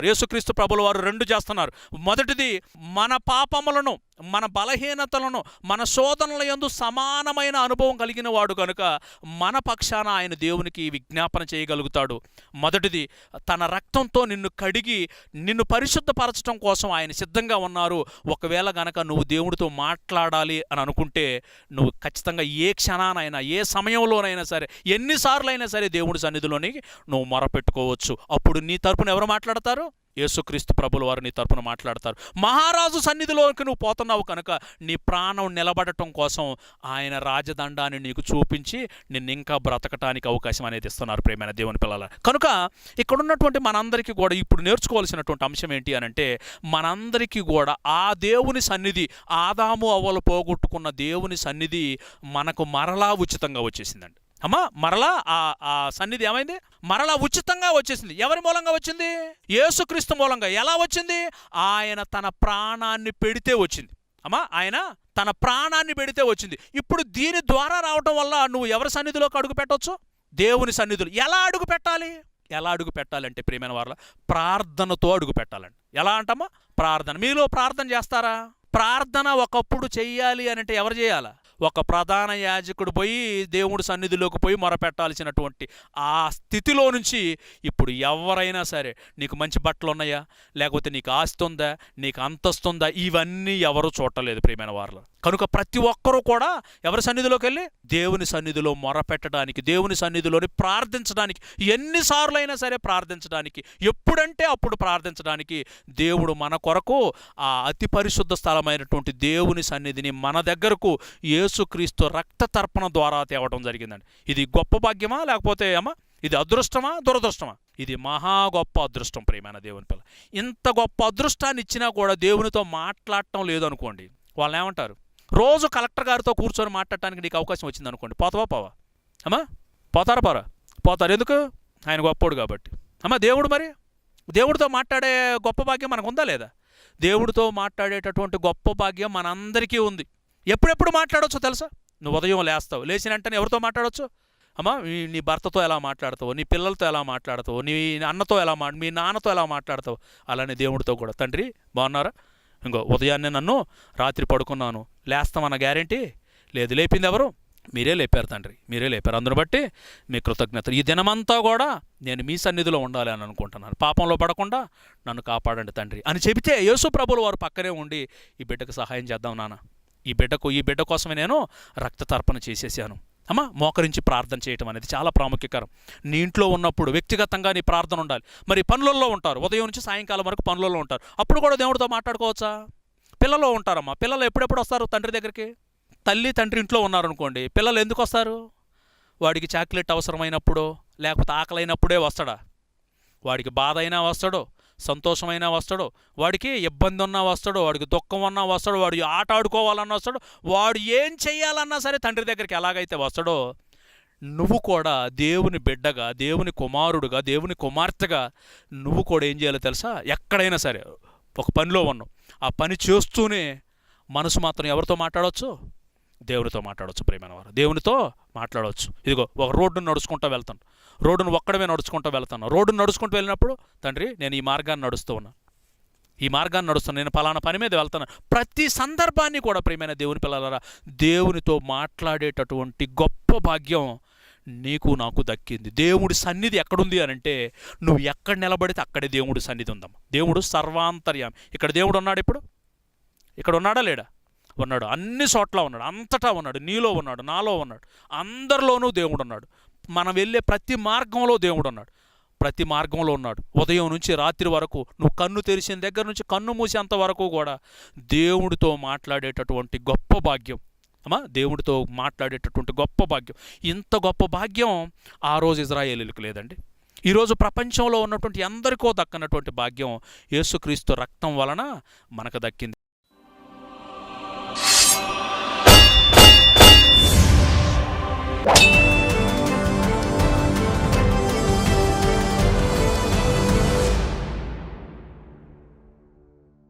యేసుక్రీస్తు ప్రభుల వారు రెండు చేస్తున్నారు. మొదటిది మన పాపములను మన బలహీనతలను మన శోధనల యందు సమానమైన అనుభవం కలిగిన వాడు కనుక మన పక్షాన ఆయన దేవునికి విజ్ఞాపన చేయగలుగుతాడు. మొదటిది తన రక్తంతో నిన్ను కడిగి నిన్ను పరిశుద్ధపరచడం కోసం ఆయన సిద్ధంగా ఉన్నారు. ఒకవేళ గనక నువ్వు దేవుడితో మాట్లాడాలి అని అనుకుంటే నువ్వు ఖచ్చితంగా ఏ క్షణానైనా ఏ సమయంలోనైనా సరే ఎన్నిసార్లు అయినా సరే దేవుడి సన్నిధిలోని నువ్వు మొరపెట్టుకోవచ్చు. అప్పుడు నీ తరపున ఎవరు మాట్లాడతారు? యేసుక్రీస్తు ప్రభుల వారు నీ తరపున మాట్లాడతారు. మహారాజు సన్నిధిలోకి నువ్వు పోతున్నావు కనుక నీ ప్రాణం నిలబడటం కోసం ఆయన రాజదండాన్ని నీకు చూపించి నిన్ను ఇంకా బ్రతకటానికి అవకాశం అనేది ఇస్తున్నారు ప్రేమైన దేవుని పిల్లల కనుక ఇక్కడ ఉన్నటువంటి మనందరికీ కూడా ఇప్పుడు నేర్చుకోవాల్సినటువంటి అంశం ఏంటి అని అంటే మనందరికీ కూడా ఆ దేవుని సన్నిధి ఆదాము అవ్వలు పోగొట్టుకున్న దేవుని సన్నిధి మనకు మరలా ఉచితంగా వచ్చేసిందండి. అమ్మా మరలా ఆ ఆ సన్నిధి ఏమైంది? మరలా ఉచితంగా వచ్చేసింది. ఎవరి మూలంగా వచ్చింది? యేసుక్రీస్తు మూలంగా. ఎలా వచ్చింది? ఆయన తన ప్రాణాన్ని పెడితే వచ్చింది. అమ్మా ఆయన తన ప్రాణాన్ని పెడితే వచ్చింది. ఇప్పుడు దీని ద్వారా రావటం వల్ల నువ్వు ఎవరి సన్నిధిలోకి అడుగు పెట్టవచ్చు దేవుని సన్నిధులు. ఎలా అడుగు పెట్టాలి? ఎలా అడుగు పెట్టాలంటే ప్రియమైన వారిలో ప్రార్థనతో అడుగు పెట్టాలండి. ఎలా అంటమ్మా? ప్రార్థన. మీలో ప్రార్థన చేస్తారా? ప్రార్థన ఒకప్పుడు చెయ్యాలి అని అంటే ఎవరు చేయాలా? ఒక ప్రధాన యాజకుడు పోయి దేవుడి సన్నిధిలోకి పోయి మొరపెట్టాల్సినటువంటి ఆ స్థితిలో నుంచి ఇప్పుడు ఎవరైనా సరే నీకు మంచి బట్టలు ఉన్నాయా? లేకపోతే నీకు ఆస్తి ఉందా? నీకు అంతస్తు ఉందా? ఇవన్నీ ఎవరు చూడలేదు ప్రియమైన వారిలో కనుక ప్రతి ఒక్కరూ కూడా ఎవరి సన్నిధిలోకి వెళ్ళి దేవుని సన్నిధిలో మొరపెట్టడానికి దేవుని సన్నిధిలోని ప్రార్థించడానికి ఎన్నిసార్లు అయినా సరే ప్రార్థించడానికి ఎప్పుడంటే అప్పుడు ప్రార్థించడానికి దేవుడు మన కొరకు ఆ అతి పరిశుద్ధ స్థలమైనటువంటి దేవుని సన్నిధిని మన దగ్గరకు యేసుక్రీస్తు రక్త తర్పణ ద్వారా తేవడం జరిగిందండి. ఇది గొప్ప భాగ్యమా? లేకపోతే ఏమా? ఇది అదృష్టమా? దురదృష్టమా? ఇది మహా గొప్ప అదృష్టం ప్రేమైన దేవుని పిల్ల ఇంత గొప్ప అదృష్టాన్ని ఇచ్చినా కూడా దేవునితో మాట్లాడటం లేదనుకోండి వాళ్ళు ఏమంటారు రోజు కలెక్టర్ గారితో కూర్చొని మాట్లాడటానికి నీకు అవకాశం వచ్చింది అనుకోండి. పోతావా? పోవా. అమ్మా పోతారా? పోరా. పోతారు. ఎందుకు? ఆయన గొప్పోడు కాబట్టి. అమ్మా దేవుడు మరి? దేవుడితో మాట్లాడే గొప్ప భాగ్యం మనకు ఉందా లేదా? దేవుడితో మాట్లాడేటటువంటి గొప్ప భాగ్యం మనందరికీ ఉంది. ఎప్పుడెప్పుడు మాట్లాడవచ్చు తెలుసా? నువ్వు ఉదయం లేస్తావు. లేచిన వెంటనే ఎవరితో మాట్లాడొచ్చు? అమ్మా నీ భర్తతో ఎలా మాట్లాడతావు? నీ పిల్లలతో ఎలా మాట్లాడతావు? నీ అన్నతో ఎలా మా మీ నాన్నతో ఎలా మాట్లాడతావు? అలానే దేవుడితో కూడా. తండ్రి బాగున్నారా? ఇంకో ఉదయాన్నే నన్ను రాత్రి పడుకున్నాను. లేస్తామన్న గ్యారంటీ? లేదు లేపింది ఎవరు? మీరే లేపారు తండ్రి. మీరే లేపారు. అందును బట్టి మీ కృతజ్ఞతలు. ఈ దినమంతా కూడా నేను మీ సన్నిధిలో ఉండాలి అని అనుకుంటున్నాను. పాపంలో పడకుండా నన్ను కాపాడండి తండ్రి. అని చెబితే యేసు ప్రభులు వారు పక్కనే ఉండి ఈ బిడ్డకు సహాయం చేద్దాం నాన్న. ఈ బిడ్డకు ఈ బిడ్డ కోసమే నేను రక్త తర్పణ చేసేసాను. అమ్మా మోకరించి ప్రార్థన చేయటం అనేది చాలా ప్రాముఖ్యకరం. నీ ఇంట్లో ఉన్నప్పుడు వ్యక్తిగతంగా నీ ప్రార్థన ఉండాలి. మరి పనులలో ఉంటారు. ఉదయం నుంచి సాయంకాలం వరకు పనులలో ఉంటారు. అప్పుడు కూడా దేవుడితో మాట్లాడుకోవచ్చా? పిల్లలు ఉంటారమ్మా. పిల్లలు ఎప్పుడెప్పుడు వస్తారు తండ్రి దగ్గరికి? తల్లి తండ్రి ఇంట్లో ఉన్నారనుకోండి. పిల్లలు ఎందుకు వస్తారు? వాడికి చాక్లెట్ అవసరమైనప్పుడు లేకపోతే ఆకలైనప్పుడే వస్తాడా? వాడికి బాధ అయినా వస్తాడు సంతోషమైనా వస్తాడు వాడికి ఇబ్బంది ఉన్నా వస్తాడు వాడికి దుఃఖం ఉన్నా వస్తాడు వాడు ఆట ఆడుకోవాలన్నా వస్తాడు వాడు ఏం చేయాలన్నా సరే తండ్రి దగ్గరికి ఎలాగైతే వస్తాడో నువ్వు కూడా దేవుని బిడ్డగా దేవుని కుమారుడుగా దేవుని కుమార్తెగా నువ్వు కూడా ఏం చేయాలో తెలుసా? ఎక్కడైనా సరే ఒక పనిలో ఉన్నావు. ఆ పని చేస్తూనే మనసు మాత్రం ఎవరితో మాట్లాడవచ్చు దేవునితో మాట్లాడవచ్చు ప్రేమైన వారు. దేవునితో మాట్లాడవచ్చు ఇదిగో ఒక రోడ్డును నడుచుకుంటూ వెళ్తాను. రోడ్డును ఒక్కడమే నడుచుకుంటూ వెళ్తాను. రోడ్డును నడుచుకుంటూ వెళ్ళినప్పుడు తండ్రి నేను ఈ మార్గాన్ని నడుస్తూ ఉన్నా ఈ మార్గాన్ని నడుస్తాను నేను పలానా పని మీద వెళ్తాను. ప్రతి సందర్భాన్ని కూడా ప్రియమైన దేవుని పిల్లలారా దేవునితో మాట్లాడేటటువంటి గొప్ప భాగ్యం నీకు నాకు దక్కింది. దేవుడి సన్నిధి ఎక్కడుంది అని అంటే నువ్వు ఎక్కడ నిలబడితే అక్కడే దేవుడి సన్నిధి ఉందమ్మా. దేవుడు సర్వాంతర్యామి. ఇక్కడ దేవుడు ఉన్నాడు ఇప్పుడు? ఇక్కడ ఉన్నాడా లేడా? ఉన్నాడు. అన్ని చోట్ల ఉన్నాడు. అంతటా ఉన్నాడు. నీలో ఉన్నాడు. నాలో ఉన్నాడు. అందరిలోనూ దేవుడు ఉన్నాడు. మనం వెళ్ళే ప్రతి మార్గంలో దేవుడు ఉన్నాడు. ప్రతి మార్గంలో ఉన్నాడు. ఉదయం నుంచి రాత్రి వరకు నువ్వు కన్ను తెరిచిన దగ్గర నుంచి కన్ను మూసేంత వరకు కూడా దేవుడితో మాట్లాడేటటువంటి గొప్ప భాగ్యం. అమ్మా దేవుడితో మాట్లాడేటటువంటి గొప్ప భాగ్యం. ఇంత గొప్ప భాగ్యం ఆ రోజు ఇజ్రాయేలీలకు లేదండి. ఈరోజు ప్రపంచంలో ఉన్నటువంటి ఎందరికో దక్కనటువంటి భాగ్యం యేసుక్రీస్తు రక్తం వలన మనకు దక్కింది.